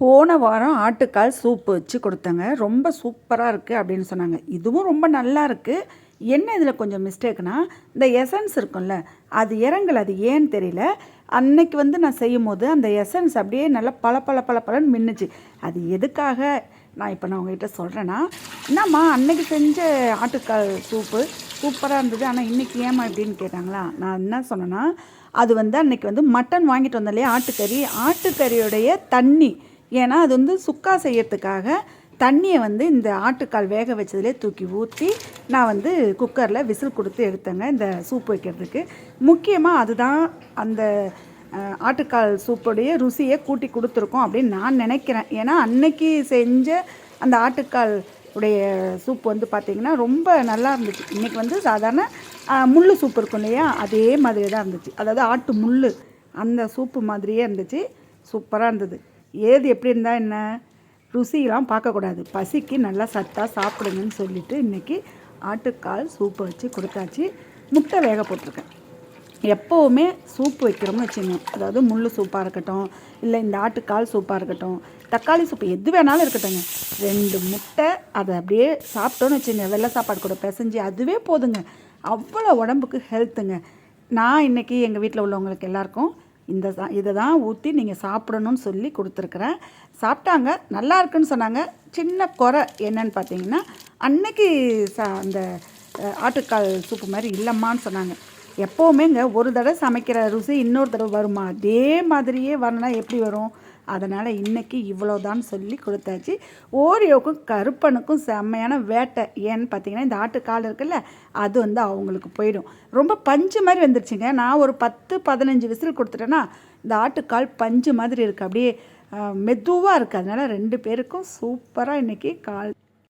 போன வாரம் ஆட்டுக்கால் சூப்பு வச்சு கொடுத்தேங்க. ரொம்ப சூப்பராக இருக்குது அப்படின்னு சொன்னாங்க. இதுவும் ரொம்ப நல்லா இருக்குது என்ன இதில் கொஞ்சம் மிஸ்டேக்னால் இந்த எசன்ஸ் இருக்கும்ல அது இறங்கல அது ஏன்னு தெரியல. அன்னைக்கு வந்து நான் செய்யும் போது அந்த எசன்ஸ் அப்படியே நல்லா பல பல பல பலன்னு மின்னுச்சு. அது எதுக்காக நான் இப்போ நான் உங்ககிட்ட சொல்கிறேன்னா என்னம்மா அன்னைக்கு செஞ்ச ஆட்டுக்கால் சூப்பு சூப்பராக இருந்தது ஆனால் இன்றைக்கி ஏமா இப்படின்னு கேட்டாங்களா? நான் என்ன சொன்னேன்னா அது வந்து அன்னைக்கு வந்து மட்டன் வாங்கிட்டு வந்தாலே ஆட்டுக்கறி. ஆட்டுக்கறியுடைய தண்ணி ஏன்னா அது வந்து சுக்கா செய்யறதுக்காக தண்ணியை வந்து இந்த ஆட்டுக்கால் வேக வச்சதுலே தூக்கி ஊற்றி நான் வந்து குக்கரில் விசில் கொடுத்து எடுத்தேங்க இந்த சூப் வைக்கிறதுக்கு. முக்கியமாக அதுதான் அந்த ஆட்டுக்கால் சூப்புடைய ருசியை கூட்டி கொடுத்துருக்கோம் அப்படின்னு நான் நினைக்கிறேன். ஏன்னா அன்னைக்கு செஞ்ச அந்த ஆட்டுக்கால் உடைய சூப் வந்து பார்த்திங்கன்னா ரொம்ப நல்லா இருந்துச்சு. இன்றைக்கி வந்து சாதாரண முள் சூப் இருக்கும் இல்லையா? அதே மாதிரி தான் இருந்துச்சு. அதாவது ஆட்டு முள் அந்த சூப்பு மாதிரியே இருந்துச்சு. சூப்பராக இருந்தது. ஏது எப்படி இருந்தால் என்ன? ருசியெலாம் பார்க்கக்கூடாது. பசிக்கு நல்லா சத்தாக சாப்பிடுங்கன்னு சொல்லிட்டு இன்றைக்கி ஆட்டுக்கால் சூப்பு வச்சு கொடுத்தாச்சு. முட்டை வேக போட்டிருக்கேன். எப்போவுமே சூப்பு வைக்கிறோம்னு வச்சுங்க அதாவது முள் சூப்பாக இருக்கட்டும் இல்லை இந்த ஆட்டுக்கால் சூப்பாக இருக்கட்டும் தக்காளி சூப்பு எது வேணாலும் இருக்கட்டும்ங்க. ரெண்டு முட்டை அதை அப்படியே சாப்பிட்டோன்னு வச்சுங்க வெள்ளை சாப்பாடு கூட பிசைஞ்சு அதுவே போதுங்க. அவ்வளோ உடம்புக்கு ஹெல்த்துங்க நான் இன்றைக்கி எங்கள் வீட்டில் உள்ளவங்களுக்கு எல்லாருக்கும் இந்த இதை தான் ஊற்றி நீங்கள் சாப்பிடணும்னு சொல்லி கொடுத்துருக்குறேன். சாப்பிட்டாங்க நல்லா இருக்குன்னு சொன்னாங்க. சின்ன குறை என்னன்னு பார்த்தீங்கன்னா அன்னைக்கு சா அந்த ஆட்டுக்கால் சூப்பு மாதிரி இல்லைம்மான்னு சொன்னாங்க. எப்போவுமேங்க ஒரு தடவை சமைக்கிற ருசி இன்னொரு தடவை வருமா? அதே மாதிரியே வரணும்னா எப்படி வரும்? அதனால் இன்றைக்கி இவ்வளோதான்னு சொல்லி கொடுத்தாச்சு. ஓரியோக்கும் கருப்பனுக்கும் செம்மையான வேட்டை. ஏன்னு பார்த்தீங்கன்னா இந்த ஆட்டுக்கால் இருக்குல்ல அது வந்து அவங்களுக்கு போயிடும். ரொம்ப பஞ்சு மாதிரி வந்துருச்சுங்க. நான் ஒரு பத்து பதினஞ்சு விசில் கொடுத்துட்டேன்னா இந்த ஆட்டுக்கால் பஞ்சு மாதிரி இருக்குது அப்படியே மெதுவாக இருக்குது அதனால் ரெண்டு பேருக்கும் சூப்பராக இன்றைக்கி கால்